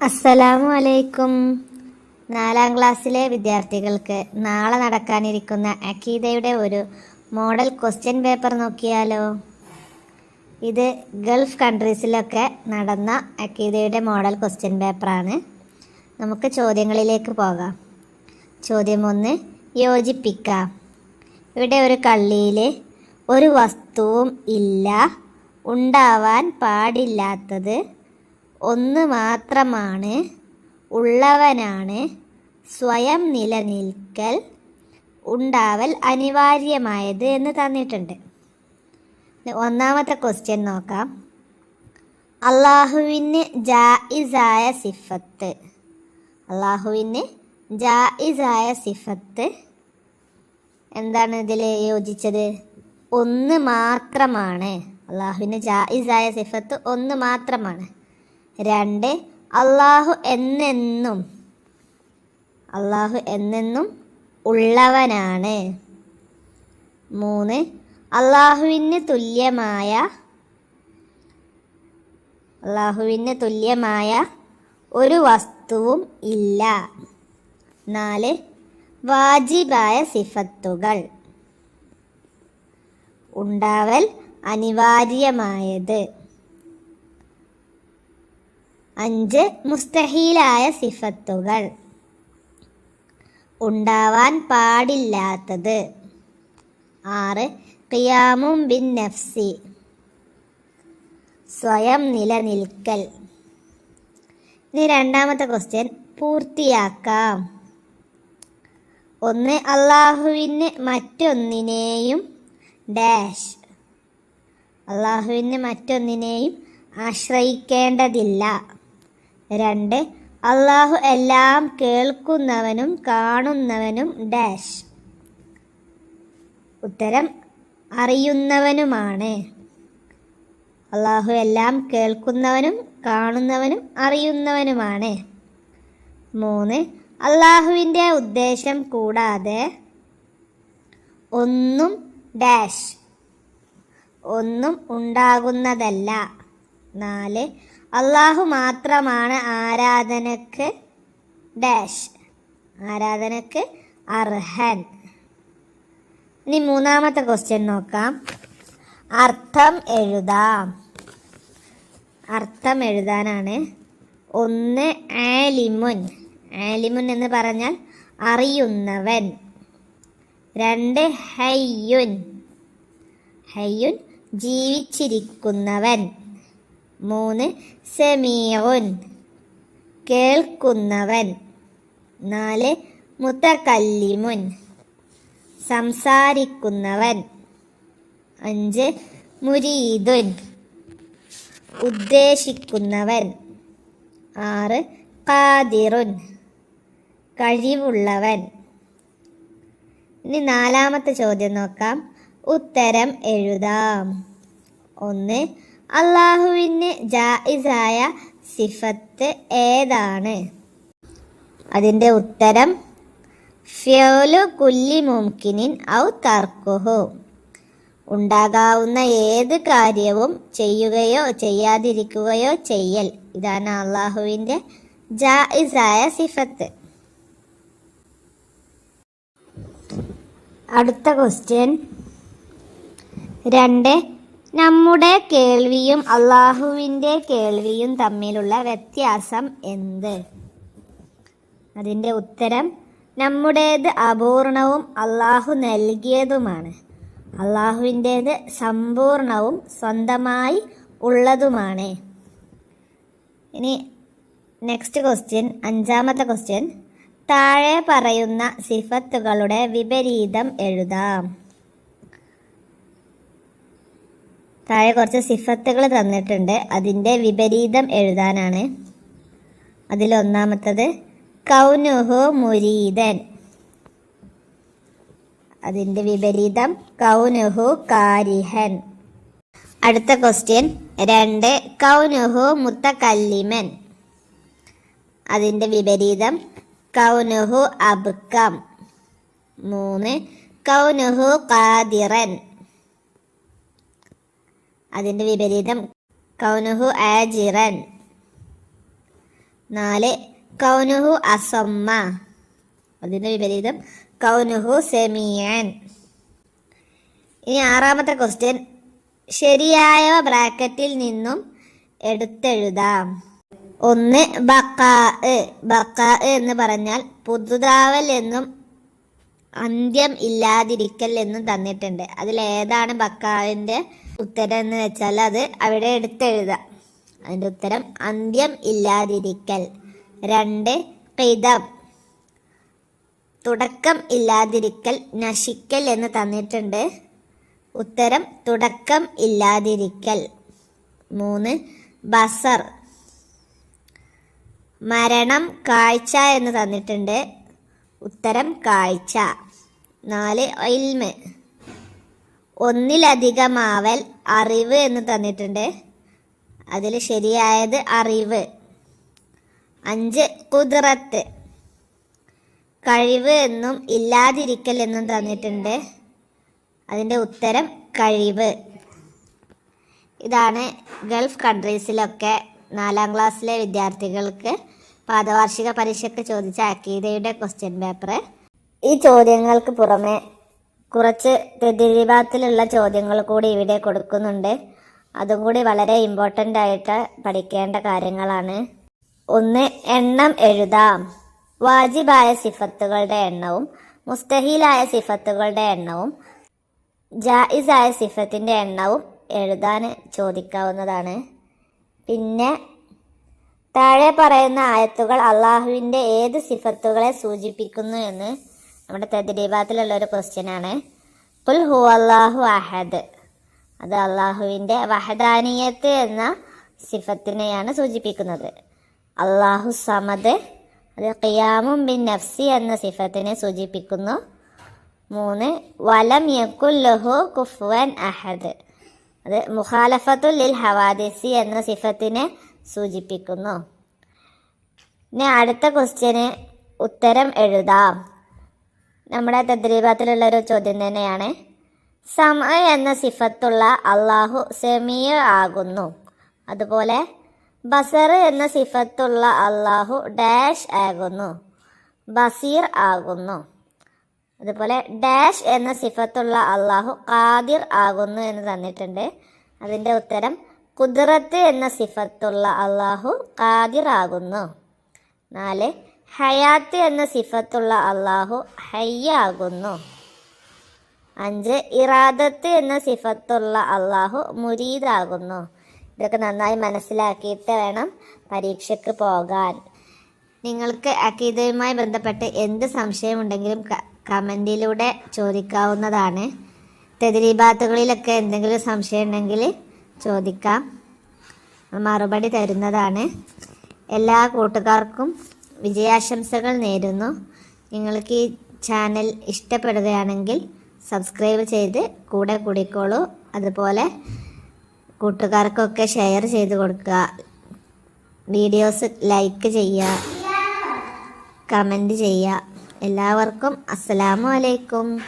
അസ്സലാമു അലൈക്കും നാലാം ക്ലാസ്സിലെ വിദ്യാർത്ഥികൾക്ക് നാളെ നടക്കാനിരിക്കുന്ന അക്കീദയുടെ ഒരു മോഡൽ ക്വസ്റ്റ്യൻ പേപ്പർ നോക്കിയാലോ. ഇത് ഗൾഫ് കൺട്രീസിലൊക്കെ നടന്ന അക്കീദയുടെ മോഡൽ ക്വസ്റ്റ്യൻ പേപ്പറാണ്. നമുക്ക് ചോദ്യങ്ങളിലേക്ക് പോകാം. ചോദ്യം ഒന്ന് യോജിപ്പിക്കാം. ഇവിടെ ഒരു കള്ളിയിൽ ഒരു വസ്തുവും ഇല്ല ഉണ്ടാവാൻ പാടില്ലാത്തത് ഒന്ന് മാത്രമാണ് ഉള്ളവനാണ് സ്വയം നിലനിൽക്കൽ ഉണ്ടാവൽ അനിവാര്യമായത് എന്ന് തന്നിട്ടുണ്ട്. ഒന്നാമത്തെ ക്വസ്റ്റ്യൻ നോക്കാം. അള്ളാഹുവിന് ജായിസായ സിഫത്ത്. അള്ളാഹുവിന് ജായിസായ സിഫത്ത് എന്താണ് ഇതിൽ യോജിച്ചത്? ഒന്ന് മാത്രമാണ്. അള്ളാഹുവിന് ജായിസായ സിഫത്ത് ഒന്ന് മാത്രമാണ്. രണ്ട്. അള്ളാഹു എന്നെന്നും അള്ളാഹു എന്നെന്നും ഉള്ളവനാണ്. മൂന്ന്. അള്ളാഹുവിന് തുല്യമായ അള്ളാഹുവിന് തുല്യമായ ഒരു വസ്തുവും ഇല്ല. നാല്. വാജിബായ സിഫത്തുകൾ. ഉണ്ടാവൽ അനിവാര്യമായത്. അഞ്ച് മുസ്തഹീലായ സിഫത്തുകൾ. ഉണ്ടാവാൻ പാടില്ലാത്തത്. ആറ് ഖിയാമും ബിൻ നഫ്സി. സ്വയം നിലനിൽക്കൽ. ഇനി രണ്ടാമത്തെ ക്വസ്റ്റ്യൻ പൂർത്തിയാക്കാം. ഒന്ന് അള്ളാഹുവിന് മറ്റൊന്നിനെയും ഡാഷ്. അള്ളാഹുവിന് മറ്റൊന്നിനെയും ആശ്രയിക്കേണ്ടതില്ല. രണ്ട്. അള്ളാഹു എല്ലാം കേൾക്കുന്നവനും കാണുന്നവനും ഡാഷ്. ഉത്തരം അറിയുന്നവനുമാണ്. അള്ളാഹു എല്ലാം കേൾക്കുന്നവനും കാണുന്നവനും അറിയുന്നവനുമാണ്. മൂന്ന് അള്ളാഹുവിന്റെ ഉദ്ദേശം കൂടാതെ ഒന്നും ഡാഷ് ഒന്നും ഉണ്ടാകുന്നതല്ല. നാല് അള്ളാഹു മാത്രമാണ് ആരാധനക്ക് ഡാഷ് ആരാധനക്ക് അർഹൻ. ഇനി മൂന്നാമത്തെ ക്വസ്റ്റ്യൻ നോക്കാം. അർത്ഥം എഴുതാം. അർത്ഥം എഴുതാനാണ്. ഒന്ന് ആലിമുൻ. ആലിമുൻ എന്ന് പറഞ്ഞാൽ അറിയുന്നവൻ. രണ്ട് ഹയ്യുൻ. ഹയ്യുൻ ജീവിച്ചിരിക്കുന്നവൻ. മൂന്ന്. സെമീഉൻ. കേൾക്കുന്നവൻ. നാല്. മുത്തക്കല്ലിമുൻ. സംസാരിക്കുന്നവൻ. അഞ്ച്. മുരീദുൻ. ഉദ്ദേശിക്കുന്നവൻ. ആറ്. കാതിറുൻ കഴിവുള്ളവൻ. ഇനി നാലാമത്തെ ചോദ്യം നോക്കാം. ഉത്തരം എഴുതാം. ഒന്ന്. അള്ളാഹുവിന് ജായിസായ സിഫത്ത് ഏതാണ്? അതിന്റെ ഉത്തരം ഫ്യോലു കുല്ലി മുംകിനിൻ ഔ തർക്കുഹു. ഉണ്ടാകാവുന്ന ഏത് കാര്യവും ചെയ്യുകയോ ചെയ്യാതിരിക്കുകയോ ചെയ്യൽ. ഇതാണ് അള്ളാഹുവിന്റെ ജായിസായ സിഫത്ത്. അടുത്ത ക്വസ്റ്റ്യൻ രണ്ട് നമ്മുടെ കേൾവിയും അള്ളാഹുവിന്റെ കേൾവിയും തമ്മിലുള്ള വ്യത്യാസം എന്ത്? അതിന്റെ ഉത്തരം നമ്മുടേത് അപൂർണവും അള്ളാഹു നൽകിയതുമാണ്. അള്ളാഹുവിന്റേത് സമ്പൂർണവും സ്വന്തമായി ഉള്ളതുമാണ്. ഇനി നെക്സ്റ്റ് ക്വസ്റ്റ്യൻ അഞ്ചാമത്തെ ക്വസ്റ്റ്യൻ താഴെ പറയുന്ന സിഫത്തുകളുടെ വിപരീതം എഴുതാം. താഴെ കുറച്ച് സിഫത്തുകൾ തന്നിട്ടുണ്ട്. അതിന്റെ വിപരീതം എഴുതാനാണ്. അതിലൊന്നാമത്തത് കൗനുഹു മുരീദൻ അതിന്റെ വിപരീതം കൗനുഹു കാരിഹൻ. അടുത്ത ക്വസ്റ്റ്യൻ രണ്ട് കൗനുഹു മുത്തക്കല്ലിമൻ അതിന്റെ വിപരീതം കൗനുഹു അബ്കം. മൂന്ന് കൗനുഹു കാതിറൻ. അതിന്റെ വിപരീതം കൗനുഹു ആജിറൻ. നാല് കൗനുഹു അസമ്മ. അതിന്റെ വിപരീതം കൗനുഹു സെമിയൻ. ഇനി ആറാമത്തെ ക്വസ്റ്റ്യൻ ശരിയായ ബ്രാക്കറ്റിൽ നിന്നും എടുത്തെഴുതാം. ഒന്ന് ബക്കാ ബക്കാ എന്ന് പറഞ്ഞാൽ പുതുതാവൽ എന്നും അന്ത്യം ഇല്ലാതിരിക്കൽ എന്നും തന്നിട്ടുണ്ട്. അതിൽ ഏതാണ് ബക്കാവിന്റെ ഉത്തരം എന്ന് വെച്ചാൽ അത് അവിടെ എടുത്തെഴുതാം. അതിന്റെ ഉത്തരം അന്ത്യം ഇല്ലാതിരിക്കൽ. രണ്ട് കിതം തുടക്കം ഇല്ലാതിരിക്കൽ നശിക്കൽ എന്ന് തന്നിട്ടുണ്ട്. ഉത്തരം തുടക്കം ഇല്ലാതിരിക്കൽ. മൂന്ന് ബസർ. മരണം കാഴ്ച എന്ന് തന്നിട്ടുണ്ട്. ഉത്തരം കാഴ്ച. നാല് ഇൽമ്. ഒന്നിലധികമാവൽ അറിവ് എന്ന് തന്നിട്ടുണ്ട്. അതിൽ ശരിയായത് അറിവ്. അഞ്ച് കുതിറത്ത് കഴിവ് എന്നും ഇല്ലാതിരിക്കൽ എന്നും തന്നിട്ടുണ്ട്. അതിന്റെ ഉത്തരം കഴിവ്. ഇതാണ് ഗൾഫ് കൺട്രീസിലൊക്കെ നാലാം ക്ലാസ്സിലെ വിദ്യാർത്ഥികൾക്ക് പാദവാർഷിക പരീക്ഷയ്ക്ക് ചോദിച്ച അക്കീതയുടെ ക്വസ്റ്റ്യൻ പേപ്പർ ഈ ചോദ്യങ്ങൾക്ക് പുറമെ കുറച്ച് തെതിരിഭാഗത്തിലുള്ള ചോദ്യങ്ങൾ കൂടി ഇവിടെ കൊടുക്കുന്നുണ്ട്. അതും കൂടി വളരെ ഇമ്പോർട്ടന്റ് ആയിട്ട് പഠിക്കേണ്ട കാര്യങ്ങളാണ്. ഒന്ന് എണ്ണം എഴുതാം. വാജിബായ സിഫത്തുകളുടെ എണ്ണവും മുസ്തഹീലായ സിഫത്തുകളുടെ എണ്ണവും ജായിസായ സിഫത്തിന്റെ എണ്ണവും എഴുതാൻ ചോദിക്കാവുന്നതാണ്. പിന്നെ താഴെ പറയുന്ന ആയത്തുകൾ അള്ളാഹുവിന്റെ ഏത് സിഫത്തുകളെ സൂചിപ്പിക്കുന്നു എന്ന് നമ്മുടെ തെദ്രീഭാഗത്തിലുള്ള ഒരു ക്വസ്റ്റ്യൻ ആണ്. പുൽ ഹു അള്ളാഹു അഹദ്. അത് അള്ളാഹുവിന്റെ വഹദാനിയത്ത് എന്ന സിഫത്തിനെയാണ് സൂചിപ്പിക്കുന്നത്. അള്ളാഹു സമദ് അത് ഖിയാമും ബിൻ നഫ്സി എന്ന സിഫത്തിനെ സൂചിപ്പിക്കുന്നു. മൂന്ന് വലം യക്കുല്ലഹു കുഫുവൻ അഹദ്. അത് മുഖാലഫത്തുൽ ലിൽ ഹവാദിസി എന്ന സിഫത്തിനെ സൂചിപ്പിക്കുന്നു. ഇനി അടുത്ത ക്വസ്റ്റ്യന് ഉത്തരം എഴുതാം. നമ്മുടെ തദ്രീപാത്തിലുള്ള ഒരു ചോദ്യം തന്നെയാണ്. സമ എന്ന സിഫത്തുള്ള അള്ളാഹു സെമിയ ആകുന്നു. അതുപോലെ ബസർ എന്ന സിഫത്തുള്ള അള്ളാഹു ഡാഷ് ആകുന്നു. ബസീർ ആകുന്നു. അതുപോലെ ഡാഷ് എന്ന സിഫത്തുള്ള അള്ളാഹു ഖാദിർ ആകുന്നു എന്ന് തന്നിട്ടുണ്ട്. അതിന്റെ ഉത്തരം കുതിറത്ത് എന്ന സിഫത്തുള്ള അള്ളാഹു ഖാദിർ ആകുന്നു. നാല് ഹയാത്ത് എന്ന സിഫത്തുള്ള അള്ളാഹു ഹയ്യാകുന്നു. അഞ്ച് ഇറാദത്ത് എന്ന സിഫത്തുള്ള അള്ളാഹു മുരീദാകുന്നു. ഇതൊക്കെ നന്നായി മനസ്സിലാക്കിയിട്ട് വേണം പരീക്ഷയ്ക്ക് പോകാൻ. നിങ്ങൾക്ക് അക്കീതയുമായി ബന്ധപ്പെട്ട് എന്ത് സംശയമുണ്ടെങ്കിലും കമന്റിലൂടെ ചോദിക്കാവുന്നതാണ്. തെതിരീബാത്തുകളിലൊക്കെ എന്തെങ്കിലും സംശയം ഉണ്ടെങ്കിൽ ചോദിക്കാം. മറുപടി തരുന്നതാണ്. എല്ലാ കൂട്ടുകാർക്കും വിജയാശംസകൾ നേരുന്നു. നിങ്ങൾക്ക് ഈ ചാനൽ ഇഷ്ടപ്പെടുകയാണെങ്കിൽ സബ്സ്ക്രൈബ് ചെയ്ത് കൂടെ കൂടിക്കോളൂ. അതുപോലെ കൂട്ടുകാർക്കൊക്കെ ഷെയർ ചെയ്ത് കൊടുക്കുക. വീഡിയോസ് ലൈക്ക് ചെയ്യുക. കമന്റ് ചെയ്യുക. എല്ലാവർക്കും അസ്സലാമു അലൈക്കും.